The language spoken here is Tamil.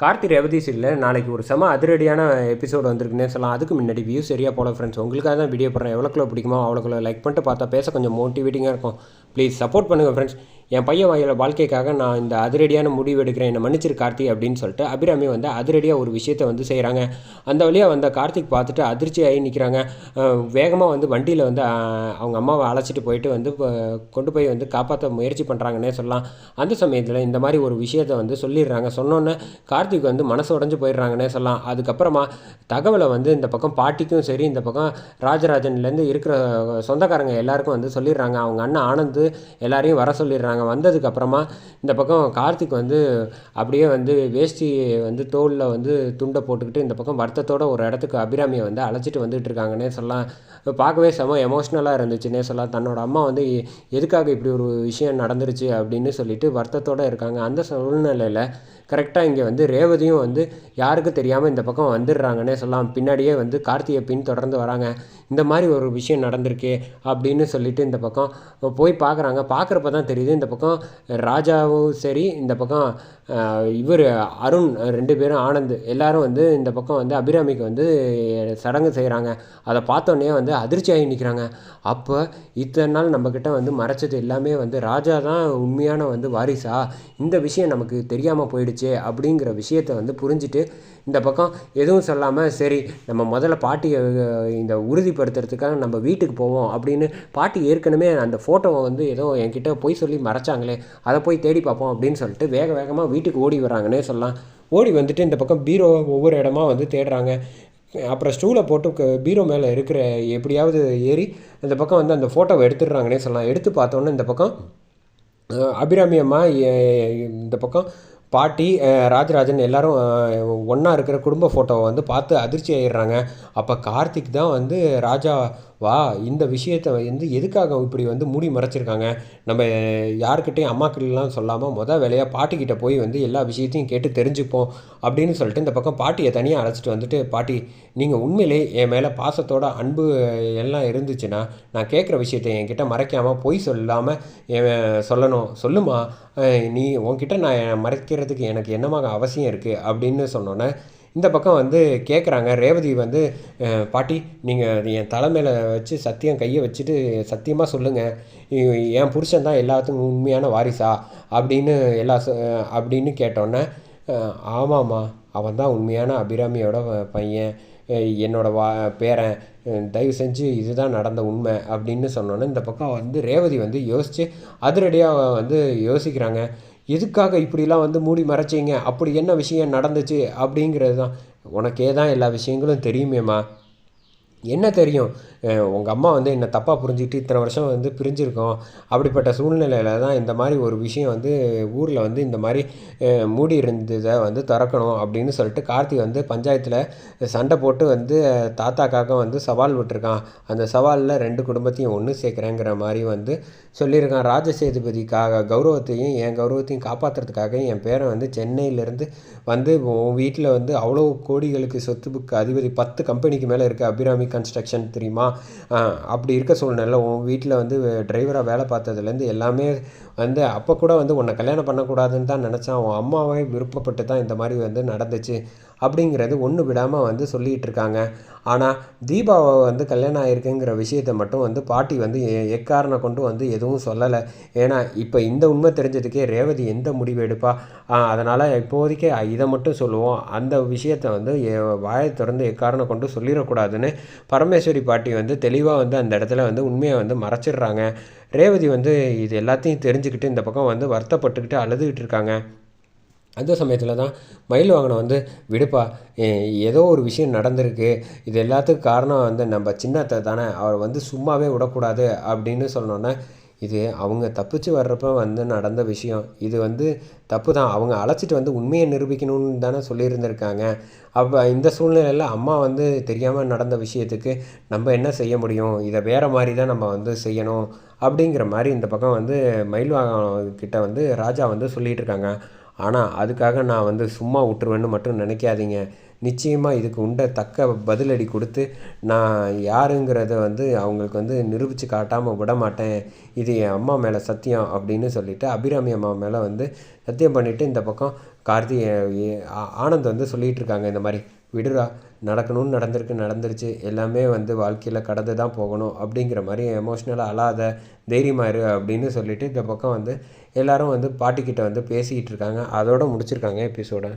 கார்த்தி ரேவதி சீரியலில் நாளைக்கு ஒரு செம அதிரடியான எபிசோடு வந்திருக்குன்னே சொல்லலாம். அதுக்கு முன்னாடி வியூ சரியாக போல ஃப்ரெண்ட்ஸ் உங்களுக்காக தான் வீடியோ போடுறேன். எவ்வளோக்குள்ள பிடிக்குமோ அவ்வளோக்குள்ள லைக் பண்ணிட்டு பார்த்தா பேச கொஞ்சம் மோட்டிவேட்டிங்காக இருக்கும். ப்ளீஸ் சப்போர்ட் பண்ணுங்கள் ஃப்ரெண்ட்ஸ் என் பையன் வாயில வாழ்க்கைக்காக நான் இந்த அதிரடியான முடிவு எடுக்கிறேன் என்னை மன்னிச்சிரு கார்த்திக் அப்படின்னு சொல்லிட்டு அபிராமி வந்து அதிரடியாக ஒரு விஷயத்தை வந்து செய்கிறாங்க அந்த வழியாக வந்த கார்த்திக் பார்த்துட்டு அதிர்ச்சி ஆகி நிற்கிறாங்க வேகமாக வந்து வண்டியில் வந்து அவங்க அம்மாவை அழைச்சிட்டு போயிட்டு வந்து கொண்டு போய் வந்து காப்பாற்ற முயற்சி பண்ணுறாங்கன்னே சொல்லலாம். அந்த சமயத்தில் இந்த மாதிரி ஒரு விஷயத்தை வந்து சொல்லிடுறாங்க. சொன்னோன்னே கார்த்திக் வந்து மனசு உடஞ்சு போயிடுறாங்கன்னே சொல்லலாம். அதுக்கப்புறமா தகவலை வந்து இந்த பக்கம் பாட்டிக்கும் சரி இந்த பக்கம் ராஜராஜன்லேருந்து இருக்கிற சொந்தக்காரங்க எல்லாருக்கும் வந்து சொல்லிடுறாங்க. அவங்க அண்ணன் ஆனந்த் எல்லாரையும் வர சொல்லிடுறாங்க. வந்ததுக்கு அப்புறமா இந்த பக்கம் கார்த்திக் வந்து அப்படியே வந்து வேஷ்டி வந்து தோலில் வந்து துண்டை போட்டுக்கிட்டு இந்த பக்கம் வருத்தத்தோட ஒரு இடத்துக்கு அபிராமியை வந்து அழைச்சிட்டு வந்துட்டு இருக்காங்கன்னே சொல்லலாம். பார்க்கவே செம எமோஷ்னலாக இருந்துச்சுன்னே சொல்லலாம். தன்னோட அம்மா வந்து எதுக்காக இப்படி ஒரு விஷயம் நடந்துருச்சு அப்படின்னு சொல்லிட்டு வருத்தத்தோடு இருக்காங்க. அந்த சூழ்நிலையில் கரெக்டாக இங்கே வந்து ரேவதியும் வந்து யாருக்கும் தெரியாமல் இந்த பக்கம் வந்துடுறாங்கன்னே சொல்லலாம். பின்னாடியே வந்து கார்த்தியை பின் தொடர்ந்து வராங்க. இந்த மாதிரி ஒரு விஷயம் நடந்திருக்கே அப்படின்னு சொல்லிட்டு இந்த பக்கம் போய் பார்க்குறாங்க. பார்க்குறப்ப தான் தெரியுது இந்த பக்கம் ராஜாவும் சரி இந்த பக்கம் இவர் அருண் ரெண்டு பேரும் ஆனந்த் எல்லாரும் வந்து இந்த பக்கம் வந்து அபிராமிக்கு வந்து சடங்கு செய்கிறாங்க அதை பார்த்தோன்னே வந்து அதிர்ச்சியாகி நிற்கிறாங்க அப்போ இத்தனை நாள் நம்மக்கிட்ட வந்து மறைச்சது எல்லாமே வந்து ராஜா தான் உண்மையான வந்து வாரிசா? இந்த விஷயம் நமக்கு தெரியாமல் போயிடுச்சு அப்படிங்கிற விஷயத்தை வந்து புரிஞ்சுட்டு இந்த பக்கம் எதுவும் சொல்லாமல் சரி நம்ம முதல்ல பாட்டியை இந்த உறுதிப்படுத்துறதுக்காக நம்ம வீட்டுக்கு போவோம் அப்படின்னு பாட்டி ஏற்கனவே அந்த ஃபோட்டோவை வந்து ஏதோ என்கிட்ட போய் சொல்லி மறைச்சாங்களே அதை போய் தேடி பார்ப்போம் அப்படின்னு சொல்லிட்டு வேக வேகமாக வீட்டுக்கு ஓடி வராங்கன்னே சொல்லலாம். ஓடி வந்துட்டு இந்த பக்கம் பீரோ ஒவ்வொரு இடமா வந்து தேடுறாங்க. அப்புறம் ஸ்டூலை போட்டு பீரோ மேலே இருக்கிற எப்படியாவது ஏறி இந்த பக்கம் வந்து அந்த ஃபோட்டோவை எடுத்துடுறாங்கன்னே சொல்லலாம். எடுத்து பார்த்தோன்னே இந்த பக்கம் அபிராமியம்மா அபிராமி அம்மா இந்த பக்கம் பாட்டி ராஜராஜன் எல்லாரும் ஒன்றா இருக்கிற குடும்ப ஃபோட்டோவை வந்து பார்த்து அதிர்ச்சி ஆயிடுறாங்க. அப்போ கார்த்திக் தான் வந்து ராஜா வா இந்த விஷயத்தை வந்து எதுக்காக இப்படி வந்து மூடி மறைச்சிருக்காங்க? நம்ம யாருக்கிட்டையும் அம்மாக்கிட்டலாம் சொல்லாமல் மொதல் வேலையாக பாட்டிக்கிட்ட போய் வந்து எல்லா விஷயத்தையும் கேட்டு தெரிஞ்சுப்போம் அப்படின்னு சொல்லிட்டு இந்த பக்கம் பாட்டியை தனியாக அழைச்சிட்டு வந்துட்டு பாட்டி நீங்கள் உண்மையிலே என் மேலே பாசத்தோட அன்பு எல்லாம் இருந்துச்சுன்னா நான் கேட்குற விஷயத்தை என்கிட்ட மறைக்காமல் பொய் சொல்லாமல் என் சொல்லணும். சொல்லுமா? நீ உன்கிட்ட நான் மறைக்கிறதுக்கு எனக்கு என்னமாக அவசியம் இருக்குது அப்படின்னு சொன்னோன்னே இந்த பக்கம் வந்து கேட்குறாங்க ரேவதி வந்து பாட்டி நீங்கள் என் தலைமையில் வச்சு சத்தியம் கையை வச்சுட்டு சத்தியமாக சொல்லுங்கள் என் புருஷன் தான் எல்லாத்துக்கும் உண்மையான வாரிசா? அப்படின்னு எல்லா அப்படின்னு கேட்டோன்னே ஆமாம்மா. அவன் தான் உண்மையான அபிராமியோட பையன். என்னோட வா பேரன். தயவு செஞ்சு இதுதான் நடந்த உண்மை. அப்படின்னு சொன்னோன்னே இந்த பக்கம் வந்து ரேவதி வந்து யோசித்து அதிரடியாக வந்து யோசிக்கிறாங்க. எதுக்காக இப்படிலாம் வந்து மூடி மறைச்சீங்க? அப்படி என்ன விஷயம் நடந்துச்சு? அப்படிங்கிறது தான். உனக்கே தான் எல்லா விஷயங்களும் தெரியுமேம்மா. என்ன தெரியும்? உங்கள் அம்மா வந்து என்னை தப்பாக புரிஞ்சுக்கிட்டு இத்தனை வருஷம் வந்து பிரிஞ்சிருக்கோம். அப்படிப்பட்ட சூழ்நிலையில் தான் இந்த மாதிரி ஒரு விஷயம் வந்து ஊரில் வந்து இந்த மாதிரி மூடி இருந்ததை வந்து திறக்கணும் அப்படின்னு சொல்லிட்டு கார்த்தி வந்து பஞ்சாயத்தில் சண்டை போட்டு வந்து தாத்தாக்காக வந்து சவால் விட்டுருக்கான். அந்த சவாலில் ரெண்டு குடும்பத்தையும் ஒன்று சேர்க்குறேங்கிற மாதிரி வந்து சொல்லியிருக்கான். ராஜசேதுபதிக்காக கௌரவத்தையும் என் கௌரவத்தையும் காப்பாற்றுறதுக்காக என் பேரை வந்து சென்னையிலேருந்து வந்து உன் வீட்டில் வந்து அவ்வளோ கோடிகளுக்கு சொத்துக்கு அதிபதி பத்து கம்பெனிக்கு மேலே இருக்குது அபிராமி கன்ஸ்ட்ரக்ஷன் தெரியுமா? அப்படி இருக்க சூழ்நிலை உன் வீட்டில் வந்து டிரைவராக வேலை பார்த்ததுலேருந்து எல்லாமே வந்து அப்போ கூட வந்து உன்னை கல்யாணம் பண்ணக்கூடாதுன்னு தான் நினச்சான். அவன் அம்மாவே விருப்பப்பட்டு தான் இந்த மாதிரி வந்து நடந்துச்சு அப்படிங்கிறது ஒன்று விடாமல் வந்து சொல்லிகிட்டு இருக்காங்க. ஆனால் தீபாவை வந்து கல்யாணம் ஆயிருக்குங்கிற விஷயத்தை மட்டும் வந்து பாட்டி வந்து எ- எக்காரணம் கொண்டு வந்து எதுவும் சொல்லலை. ஏன்னா இப்போ இந்த உண்மை தெரிஞ்சதுக்கே ரேவதி எந்த முடிவு எடுப்பா? அதனால் இப்போதைக்கு இதை மட்டும் சொல்லுவோம். அந்த விஷயத்தை வந்து எ- வாயை திறந்து எக்காரணம் கொண்டு சொல்லிடக்கூடாதுன்னு பரமேஸ்வரி பாட்டி வந்து தெளிவாக வந்து அந்த இடத்துல வந்து உண்மையை வந்து மறைச்சிடுறாங்க. ரேவதி வந்து இது எல்லாத்தையும் தெரிஞ்சுக்கிட்டு இந்த பக்கம் வந்து வருத்தப்பட்டுக்கிட்டு அழுதுகிட்டு இருக்காங்க. அந்த சமயத்தில் தான் மயில் வாங்கின வந்து விடுப்பா ஏதோ ஒரு விஷயம் நடந்திருக்கு. இது எல்லாத்துக்கும் காரணம் வந்து நம்ம சின்னத்தை தானே. அவர் வந்து சும்மாவே விடக்கூடாது. அப்படின்னு சொன்னோன்னே இது அவங்க தப்பிச்சு வர்றப்ப வந்து நடந்த விஷயம். இது வந்து தப்பு தான் அவங்க அழைச்சிட்டு வந்து உண்மையை நிரூபிக்கணும்னு தானே சொல்லியிருந்திருக்காங்க. அப்போ இந்த சூழ்நிலையில் அம்மா வந்து தெரியாமல் நடந்த விஷயத்துக்கு நம்ம என்ன செய்ய முடியும்? இதை வேறு மாதிரி தான் நம்ம வந்து செய்யணும் அப்படிங்கிற மாதிரி இந்த பக்கம் வந்து மயில்வாகனம் கிட்ட வந்து ராஜா வந்து சொல்லிகிட்டு இருக்காங்க. ஆனால் அதுக்காக நான் வந்து சும்மா விட்டுருவேன்னு மட்டும் நினைக்காதீங்க. நிச்சயமாக இதுக்கு உண்ட தக்க பதிலடி கொடுத்து நான் யாருங்கிறத வந்து அவங்களுக்கு வந்து நிரூபித்து காட்டாமல் விட மாட்டேன் இது என் அம்மா மேலே சத்தியம் அப்படின்னு சொல்லிவிட்டு அபிராமி அம்மா மேலே வந்து சத்தியம் பண்ணிவிட்டு இந்த பக்கம் கார்த்தி ஆனந்த் வந்து சொல்லிகிட்டு இருக்காங்க இந்த மாதிரி விடுறா நடக்கணும்னு நடந்திருக்கு நடந்துருச்சு. எல்லாமே வந்து வாழ்க்கையில் கடந்து தான் போகணும். அப்படிங்கிற மாதிரி எமோஷ்னலாக அழாத தைரியமாயிரு அப்படின்னு சொல்லிவிட்டு இந்த பக்கம் வந்து எல்லோரும் வந்து பாட்டிக்கிட்ட வந்து பேசிக்கிட்டு இருக்காங்க. அதோடு முடிச்சிருக்காங்க எபிசோடை